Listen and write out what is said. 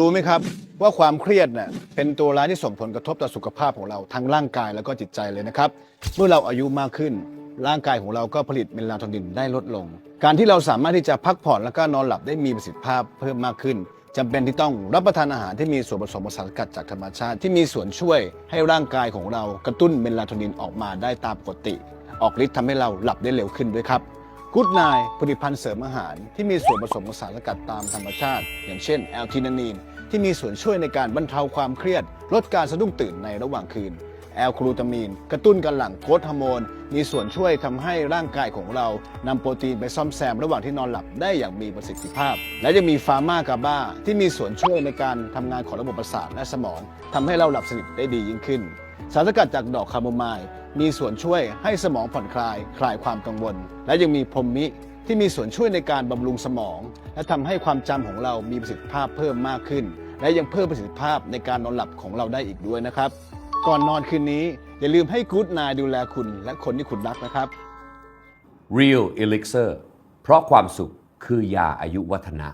รู้ไหมครับว่าความเครียดเนี่ยเป็นตัวร้ายที่ส่งผลกระทบต่อสุขภาพของเราทั้งร่างกายแล้วก็จิตใจเลยนะครับ เมื่อเราอายุมากขึ้น ร่างกายของเราก็ผลิตเมลาโทนินได้ลดลง การที่เราสามารถที่จะพักผ่อนแล้วก็นอนหลับได้มีประสิทธิภาพเพิ่มมากขึ้นจำเป็นที่ต้องรับประทานอาหารที่มีส่วนผสมของสารกัดจากธรรมชาติ ที่มีส่วนช่วยให้ร่างกายของเรากระตุ้นเมลาโทนินออกมาได้ตามปกติ ออกฤทธิ์ทำให้เราหลับได้เร็วขึ้นด้วยครับ กูดไนผลิตภัณฑ์เสริมอาหาร ที่มีส่วนผสมของสารสกัดตามธรรมชาติ อย่างเช่นแอลทินานีน ที่มีส่วนช่วยในการบรรเทาความเครียด ลดการสะดุ้งตื่นในระหว่างคืน แอลกลูตามีน กระตุ้นการหลั่งโกรทฮอร์โมน มีส่วนช่วยทำให้ร่างกายของเรานำโปรตีนไปซ่อมแซมระหว่างที่นอนหลับได้อย่างมีประสิทธิภาพ และยังมีฟาร์มากาบ้าที่มีส่วนช่วยในการทำงานของระบบประสาทและสมองทำให้เราหลับสนิทได้ดียิ่งขึ้น สารสกัดจากดอกคาโมไมล์ มีส่วนช่วยให้สมองผ่อนคลายคลายความกังวล และยังมีพรมมิที่มีส่วนช่วยในการบำรุงสมอง และทำให้ความจำของเรามีประสิทธิภาพเพิ่มมากขึ้น และยังเพิ่มประสิทธิภาพในการนอนหลับของเราได้อีกด้วยนะครับ ก่อนนอนคืนนี้ อย่าลืมให้กู๊ดนายดูแลคุณ และคนที่คุณรักนะครับ Real Elixir เพราะความสุขคือยาอายุวัฒนะ